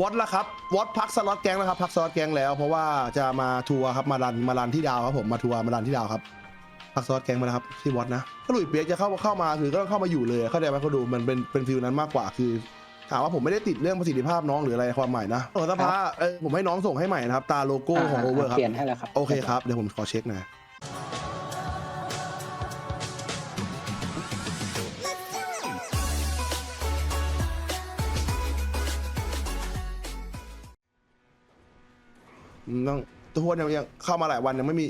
วอตละครับวอตพักสล็อตแก๊งแล้วครับพักสล็อตแก๊งแล้ว เพราะว่าจะมาทัวร์ครับมารันมารันที่ดาวครับผมมาทัวร์มารันที่ดาวครับพักสล็อตแก๊งมาแล้วครับที่วอตนะถ้าหลุยเปียกจะเข้าเข้ามาคือก็ต้องเข้ามาอยู่เลยเข้าใจไหมเขาดูมันเป็นเป็นฟิลนั้นมากกว่าคือถามว่าผมไม่ได้ติดเรื่องประสิทธิภาพน้องหรืออะไรความหมายนะโอ้สภาเออผมให้น้องส่งให้ใหม่นะครับตาโลโก้ของโอเวอร์ครับเปลี่ยนให้แล้วครับโอเคครับเดี๋ยวผมขอเช็คหน ต้องทุกคนยังยังเข้ามาหลายวันยังไม่มี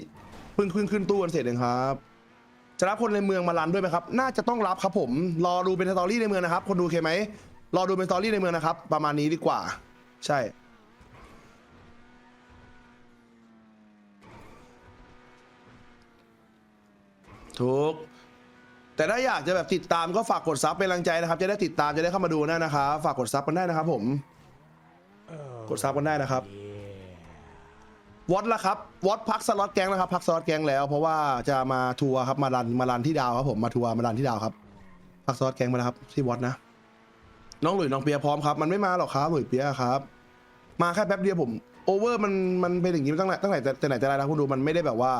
เพิ่งเพิ่งขึ้นตู้กันเสร็จเองครับ จะรับคนในเมืองมารันด้วยไหมครับ น่าจะต้องรับครับผม รอดูเป็นสตอรี่ในเมืองนะครับ คนดูโอเคไหม รอดูเป็นสตอรี่ในเมืองนะครับ ประมาณนี้ดีกว่า ใช่ ถูก แต่ถ้าอยากจะแบบติดตามก็ฝากกดซับเป็นกำลังใจนะครับ จะได้ติดตามจะได้เข้ามาดูนะนะครับ ฝากกดซับกันได้นะครับผม กดซับกันได้นะครับ วอตละครับวอตพักสล็อตแก๊งแล้วครับพักสล็อตแก๊งแล้วเพราะว่าจะมาทัวร์ครับมารันมารันที่ดาวครับผมมาทัวร์มารันที่ดาวครับพักสล็อตแก๊งมาแล้วครับที่วอตนะ น้องหลุยน้องเปียพร้อมครับ มันไม่มาหรอกครับหลุยเปียครับ มาแค่แป๊บเดียวผมโอเวอร์มันมันเป็นอย่างนี้มาตั้งแต่ตั้งแต่แต่ไหนแต่ไรนะคุณดูมันไม่ได้แบบว่า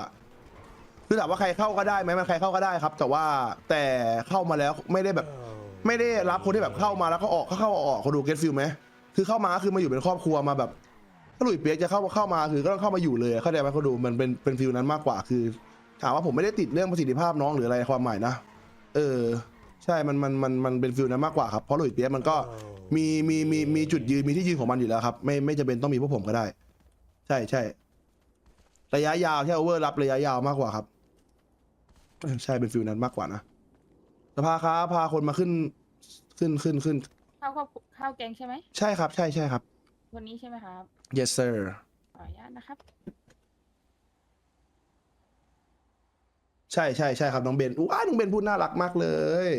คือถามว่าใครเข้าก็ได้ไหมมันใครเข้าก็ได้ครับ แต่ว่าแต่เข้ามาแล้วไม่ได้แบบ ไม่ได้รับคนที่แบบเข้ามาแล้วก็ออกเข้าเข้าออกเขาดูเก็ตฟิลไหมคือเข้ามาคือมาอยู่เป็นครอบครัวมาแบบ ถ้าหลุยเปียกจะเข้าเข้ามาคือก็ต้องเข้ามาอยู่เลยเข้าใจไหมเขาดูมันเป็นเป็นฟิลนั้นมากกว่าคือ ถามว่าผมไม่ได้ติดเรื่องประสิทธิภาพน้องหรืออะไรความหมายนะเออ ใช่มันมันมันมันเป็นฟิลนั้นมากกว่าครับเพราะหลุยเปียกมันก็มีมีมีมีจุดยืนมีที่ยืนของมันอยู่แล้วครับ ไม่ไม่จำเป็นต้องมีพวกผมก็ได้ ใช่ใช่ระยะยาวแค่โอเวอร์รับระยะยาวมากกว่าครับใช่เป็นฟิลนั้นมากกว่านะสภาครับพาคนมาขึ้นขึ้นขึ้นขึ้นข้าวครอบครัวข้าวแกงใช่ไหมใช่ครับ ใช่ใช่ครับ วันนี้ใช่ไหมครับ yes sir ขออนุญาตนะครับ ใช่ใช่ใช่ครับน้องเบนอู้อ้าน้องเบนพูดน่ารักมากเลย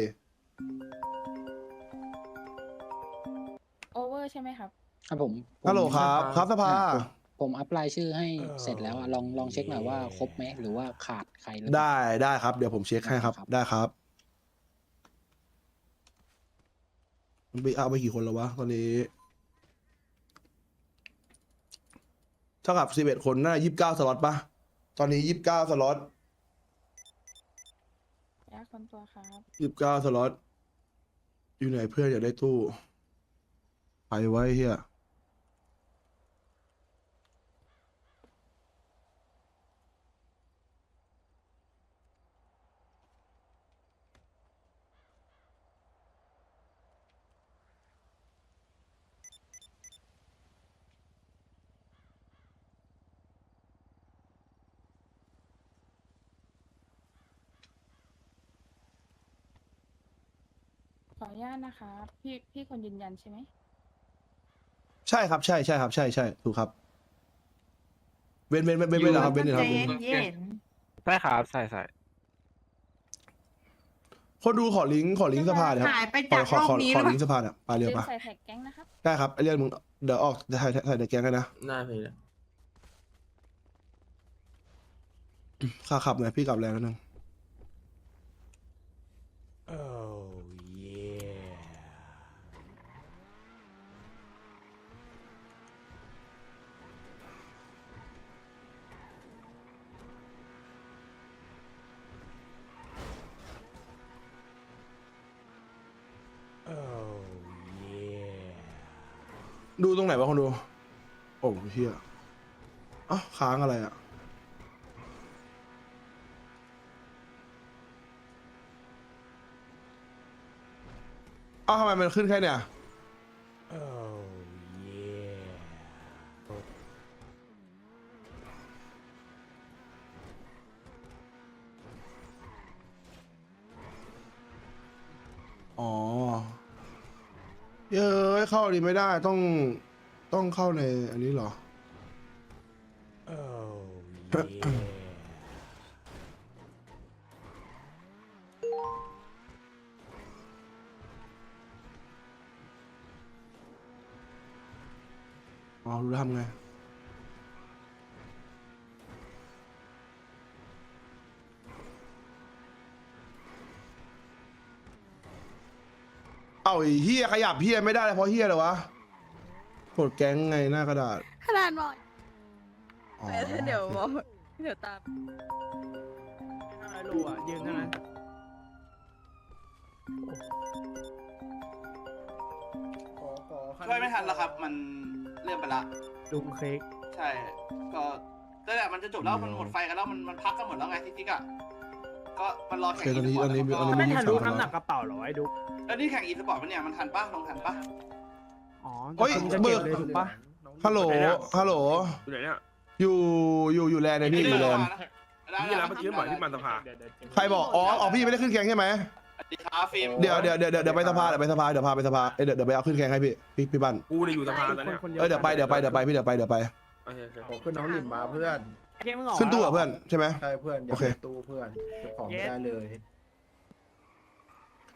โอเวอร์ใช่ไหมครับ ครับผมผมฮัลโหลครับ ครับสภา อ่ผมผมอัพไลน์ชื่อให้เสร็จแล้วอะลองลองเช็คหน่อยว่าครบไหมหรือว่าขาดใครหรือเปล่า ได้ได้ครับ เดี๋ยวผมเช็คให้ครับ ครับ ได้ครับมันไปเอาไปกี่คนแล้ววะ ตอนนี้ เท่ากับสิบเอ็ดคนน่ายี่สิบเก้าสล็อตปะตอนนี้ยี่สิบเก้าสล็อตยากคนตัวครับ ยี่สิบเก้าสล็อตอยู่ไหนเพื่อนอยากได้ตู้ ไปไว้เฮีย ขออนุญาตนะคะ พี่พี่คนยืนยันใช่ไหมใช่ครับใช่ใช่ครับ ใช่ใช่ถูกครับ เว้นเว้นเว้นเว้นเว้นนะครับเว้นนะครับเว้นเย็นใช่ครับใช่ใช่คนดูขอลิงก์ขอลิงก์สภาเลยครับหายไปขอจากขอโลกขอนี้ขอแล้วลิงก์สภาเนี่ยไปเร็วลืมปะใส่แท็กแก๊งนะครับ ได้ครับไอเรียนมึงเดี๋ยวออกถ่ายถ่ายในแกงกันนะน่าเพลงค่าขับหน่อยพี่กลับแรงนิดนึง ดูตรงไหนวะคนดู โอ้เฮียอ้าวค้างอะไรอะอ้าวทำไมมันขึ้นแค่เนี่ยอ๋ เย้ยเข้าอันนี้ไม่ได้ต้องต้องเข้าในอันนี้เหรออ๋อรู้ทำไง เอาไอ้เฮียขยับเฮียไม่ได้เลยเพราะเฮียเลยวะโหกดแก๊งไงหน้ากระดาษขนาดบอกอ๋อเดี๋ยวบอกเดี๋ยวตามอะไรลูกอะยืนใช่ไหมช่วยไม่ทันแล้วครับ มันเลื่อนไปละ ลุงเค้กใช่ ก็นั่นแหละมันจะจบแล้วมันหมดไฟกันแล้วมันมันพักกันหมดแล้วไงทิกๆอะ ก็มันรอโอแข่เคงตอนนี้ตอนนี้แล้วตอนนี้ก็มีไม่ยี่ทัสินบรู้สามน้ำหนัแล้กวกระเป๋าเหรอไอ้ดุ๊กแล้วนี่แข่งอีสปอร์ตปะเนี่ยมันทันปะลงทันปะอ๋อเฮ้ยจะเบิเก็กบเลยถูกปะฮัลโหล ฮัลโหล อยู่ไหนเนี่ย อยู่ อยู่ อยู่แลนด์เนี่ยพี่อยู่แลนด์ได้พี่แล้วเมื่อกี้บอกที่มันสภาใครบอก อ๋อ อ๋อ พี่ไม่ได้ขึ้นแข่งใช่ไหมสวัสดีครับฟิล์มเดี๋ยวเดี๋ยวเดี๋ยวเดี๋ยวเดี๋ยวไปสภาเดี๋ยวไปสภาเดี๋ยวพาไปสภาเอ้ยเดี๋ยวเดี๋ยวไปเอาขึ้นแข่งให้พี่ พี่พี่บันกูเนี่ยอยู่สภาตอนเนี้ยเอ้ยเดี๋ยวไปเดี๋ยวไปเดี๋ยวไปพี่เดี๋ยวไปเดี๋ยวไปโอเคโอเคผมขึ้นน้องหลิมมาเพื่อน เกมมึงออกขึ้นตู้เหรอเพื่อนใช่ไหม ใช่เพื่อนอย่าโอเค ไปตู้เพื่อนเก็บของไม่ได้เลย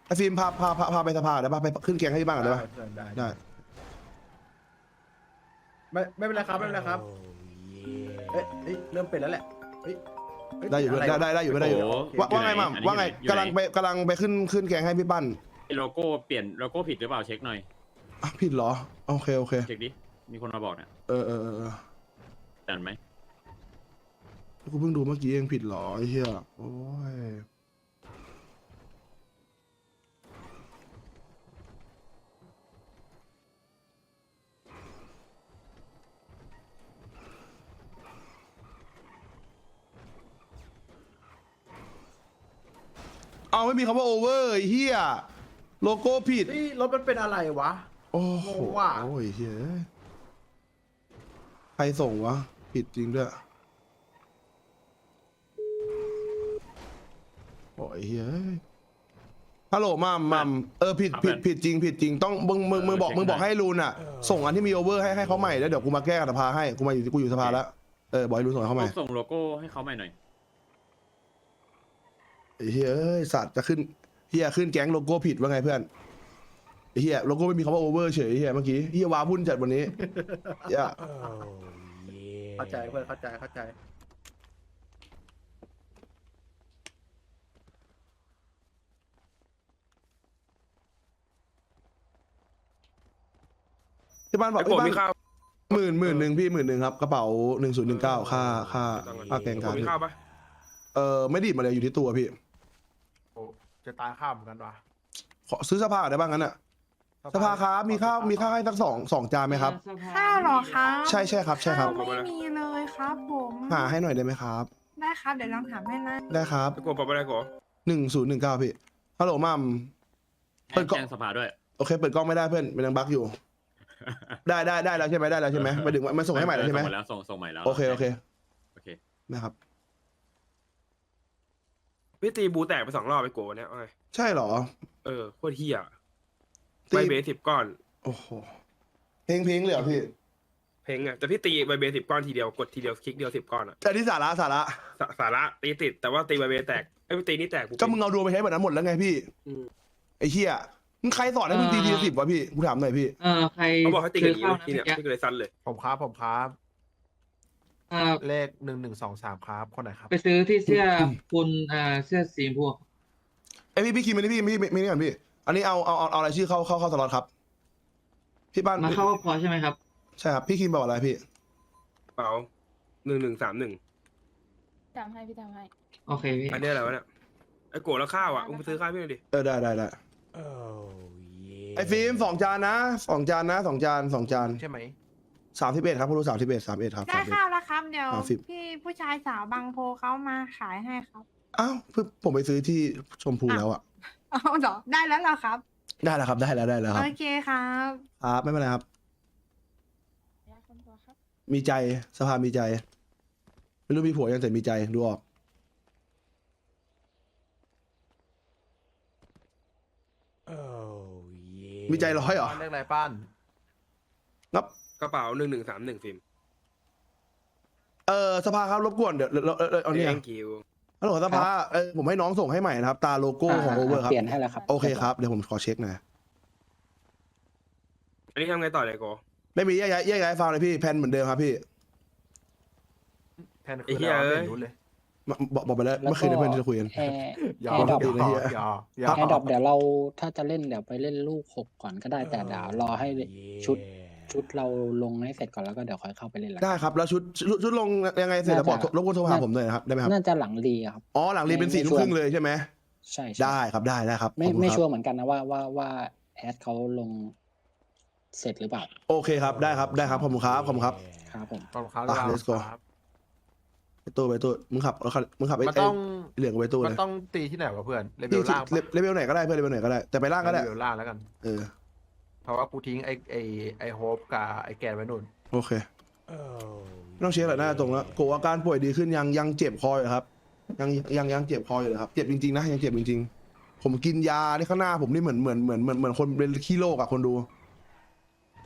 ไอ้ฟิล์มพาพาพาพาไปสภาได้ปะไปขึ้นแข่งให้พี่บ้างได้ปะเพื่อนได้ได้ไม่ไม่เป็นไรครับไม่เป็นไรครับเอ๊ะเอ้ยเริ่มเป็นแล้วแหละเฮ้ยเฮ้ได้อยู่ะรได้วะได้ได้อยู่ได้อยู่โเคว่าว่าไงมั่มอันนี้ว่าไงอยู่ไหนกำลังไปกำลังไปขึ้นขึ้นแข่งให้พี่ปั้นไอ้โลโก้เปลี่ยนโลโก้ผิดหรือเปล่าเช็คหน่อยอะผิดเหรอโอเคโอเคเช็คดิมีคนมาบอกเนี่ยเออเออเออเออจันไหม กูเพิ่งดูเมื่อกี้เองผิดเหรอไอ้เหี้ยโอ้ยเอาไม่มีคำว่าโอเวอร์ไอ้เหี้ยโลโก้ผิดเฮ้ยรถมันเป็นอะไรวะ โอ้โหงงว่ะ โอ้ยเฮ้ยใครส่งวะ ผิดจริงด้วย โอ้ยเฮ้ยฮัลโหลมัมมัมเออผิดผิดผิดจริงผิดจริงต้องมึงมึงมึงบอกมึงบอกให้รูนอะ ส่งอันที่มีโอเวอร์ให้ให้เขาใหม่แล้วเดี๋ยวกูมาแก้กับสภาให้กูมาอยู่กูอยู่สภาแล้วเออบอกให้รูนส่งให้เขาใหม่ส่งโลโก้ให้เขาใหม่หน่อยไอ้เฮ้ยเอ้ยสัตว์จะขึ้นเฮียขึ้นแก๊งโลโก้ผิดว่าไงเพื่อนไอ้เฮียโลโก้ไม่มีคำว่าโอเวอร์เฉยไอ้เฮียเมื่อกี้เฮียว้าพุ่นจัดวันนี้เฮียเข้าใจเพื่อนเข้าใจเข้าใจ ที่บ้านบอกไอ้โกเอ้ยมีข้าวหมื่นหมื่นหนึ่งพี่หมื่นหนึ่งครับกระเป๋าหนึ่งศูนย์หนึ่งเก้าค่าค่าค่าแกงไอ้กาโกรมีข้าวปะเออไม่ดีดมาเลยอยู่ที่ตัวพี่โอ้จะตายข้ามเหมือนกันวะขอซื้อสภาได้บ้างงั้นอะสภาครับมีข้าวมีข้าวให้สักสองสองจานไหมครับ ข้าวเหรอครับใช่ใช่ครับใช่ครับ ข้าวไม่มีเลยครับผมหาให้หน่อยได้ไหมครับ ได้ครับ เดี๋ยวลองถามให้นะได้ครับไอ้โกปรับอะไรโกหนึ่งศูนย์หนึ่งเก้าพี่ฮัลโหลมัม เปิดกล้อง แจ้งสภาด้วย โอเคเปิดกล้องไม่ได้เพื่อนมันยังบั๊กอยู่ ได้ได้ได้แล้วใช่ไหมได้แล้วใช่ไหมหมายถึงว่ามันส่งให้ใหม่แล้วใช่ไหมส่งแล้วส่งส่งใหม่แล้วโอเคโอเคโอเคนะครับพี่ตีบูแตกไปสองรอบไอ้โกเนี่ยเอาไงใช่เหรอ เออโคตรเฮียตีใบเบสสิบก้อน โอ้โหเพลงเพลงเลยเหรอพี่เพลงอะแต่พี่ตีใบเบสสิบก้อนทีเดียวกดทีเดียวคลิกเดียวสิบก้อนอะแต่ที่สาระสาระสาสาระตีติดแต่ว่าตีใบเบสแตกไอ้ยตีนี่แตกก็มึงเอาดวงไปใช้แบบนั้นหมดแล้วไงพี่อืม ไอ้เหี้ย มึงใครสอนให้มึงตีทีละสิบวะพี่กูถามหน่อยพี่ เออใครเขาบอกให้ตีกันอย่างนี้ซื้เลยทีเนี่ยข้าวพี่ก็เลยสั้นเลย ผมครับผมครับ เอ่อเลขหนึ่งหนึ่งสองสามครับคนไหนครับ ไปซื้อที่เสื้อคุณเอ่อเสื้อสีชมพูไอพี่พี่คิมไม่ได้พี่ไม่ไม่ไม่นี่ก่อนพี่ อันนี้เอาเอาเอาเอาอะไรายชื่อเข้าเข้าเข้าสล็อตครับ พี่ป้านมาเข้าพอใช่ไหมครับใช่ครับพี่คิมบอกอะไรพี่ เปล่าหนึ่งหนึ่งสามหนึ่งจำให้พี่จำให้ โอเคพี่อันนี้อะไรวะเนี่ยไอ้โกแล้วข้าวอะมึงไปซื้อข้าวให้พี่หน่อยดิ เออได้ได้ได้ ไอฟิล์มสองจานนะสองจานนะสองจานสองจานใช่ไหมสามสิบเอ็ดครับคุณรู้สามสิบเอ็ดสามเอ็ดครับได้31 ข้าวแล้วครับเดี๋ยวสามสิบพี่ผู้ชายสาวบางโพเขามาขายให้ครับ อ้าวเพิ่งผมไปซื้อที่ชมพูแล้วอะเอาเหรอ ได้แล้วเหรอครับ ได้แล้วครับได้แล้วได้แล้วครับโอเคครับครับไม่เป็นไรครับขออนุญาตคนตัวครับมีใจสภามีใจ ไม่รู้มีผัวยังแต่มีใจดูออก มีใจร้อยเหรอเลขอะไรป้านงับ กระเป๋าหนึ่งหนึ่งสามหนึ่งฟิล์มเออสภาครับรบกวนเดี๋ยวเดี๋ยวเราเออเออเอาเนี่ยแองกิวฮัลโหลสภาเออผมให้น้องส่งให้ใหม่นะครับ ตาโลโก้ของโอเวอร์ครับ เปลี่ยนให้แล้วครับโอเคครับ เดี๋ยวผมขอเช็คหนะอันนี้ทำไงต่อเนี่ยโกไม่มีแยกย้ายแยกย้ายฟาร์มเลยพี่แพนเหมือนเดิมครับพี่ แทนคืออะไรวะไม่รู้เลย มาบอกบอกไปแล้วแล้วเมื่อคืนในเพื่อนที่จะคุยกัน แอร์ยแออร์ดรอปยนะเฮียอยอยอแอร์ดรอปเดี๋ยวเราถ้าจะเล่นเดี๋ยวไปเล่นลูกหกก่อนก็ได้แต่เดี๋ยวรอให้ชุดชุดเราลงให้เสร็จก่อนแล้วก็เดี๋ยวค่อยเข้าไปเล่นละได้ครับแล้วชุดชุดชุดลงยังไงเสร็จแล้วบอกรบกวนโทรหาผมหน่อยนะครับได้ไหมครับน่าจะหลังรีอะครับ อ๋อหลังเรียนเป็นไม่สี่ทุ่มไม่ครึ่งเลยใช่ไหมใช่ใช่ได้ครับได้ได้ครับไม่ขอบคุณไม่ครับชัวร์เหมือนกันนะว่าว่าว่าแอดเขาลงเสร็จหรือเปล่าโอเคครับได้ครับได้ครับขอบคุณครับขอบคุณครับ ครับผม ขอบคุณครับ อะ let's go ไปตู้ไปตู้มึงขับรถคันมึงขับไอ้มันต้องไอ้เหลืองไปตู้มัเลนยต้องตีที่ไหนวะเพื่อนเลเวที่ลล่างเลเลเวลไหนก็ได้เพื่อนเลเวลไหนก็ได้แต่ไปล่างก็ได้เลเวลล่างแล้วกัน เออเพราะว่ากูทิ้งไอ้ไอ้ไอ้โฮปกับไอ้แกนไว้นู่นโอเคไม่ต้องเช็คหรอกหน้าตรงแล้วโกอาการป่วยดีขึ้นยังยังเจ็บคออยู่ครับยังยังยังเจ็บคออยู่เลยครับเจ็บจริงๆนะยังเจ็บจริงๆผมกินยาที่ข้างหน้าผมนี่เหมือนเหมือนเหมือนเหมือนเหมือนคนเป็นขี้โรคอะคนดู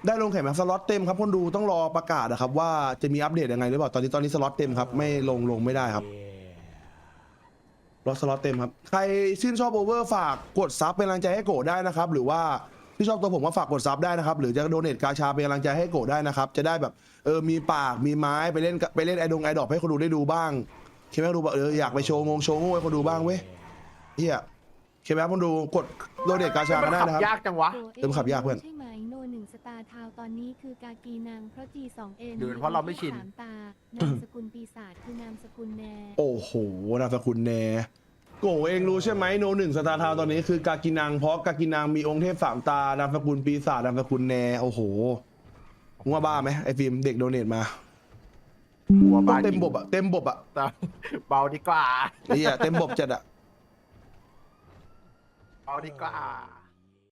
ได้ลงแข่งแบบสล็อตเต็มครับคนดูต้องรอประกาศนะครับว่าจะมีอัปเดตยังไงหรือเปล่าตอนนี้ตอนนี้สล็อตเต็มครับไม่ลงลงไม่ได้ครับรอสล็อตเต็มครับใครชื่นชอบโอเวอร์ฝากกดซับเป็นกำลังใจให้โกะได้นะครับ หรือว่าที่ชอบตัวผมก็ฝากกดซับได้นะครับ หรือจะโดเนทกาชาเป็นกำลังใจให้โกะได้นะครับ จะได้แบบเออมีปากมีไม้ไปเล่นกับไปเล่นไอดงไอดอกให้คนดูได้ดูบ้างเคไหมคนดูบอกเอออยากไปโชว์งงโชว์โง่ให้คนดูบ้างเว้ยเฮียเคไหมคนดูกดโดเนทกาชากันได้นะครับยากจังวะเติมขับยากเพื่อนใช่ไหมโนหนึ่งสตาร์ทาวตอนนี้คือกากีนางเพราะ G2N หรือเพราะเราไม่ชิน สามตานามสกุลปีศาจคือนามสกุลแน โอ้โหนามสกุลแนโกเองรู้ใช่ไหมโนหนึ่งสตาร์ทาวน์ตอนนี้คือกากินังเพราะกากินังมีองค์เทพสามตานามสกุลปีศาจนามสกุลแนโอ้โหมึงว่าบ้าไหมไอฟิล์มเด็กโดเนทมาหัวบ้าเต็มจริงบบอะเต็มบบอะแต่เบาดีกว่าไอ้เหี้ยเต็มบบจัดอะเบาดีกว่า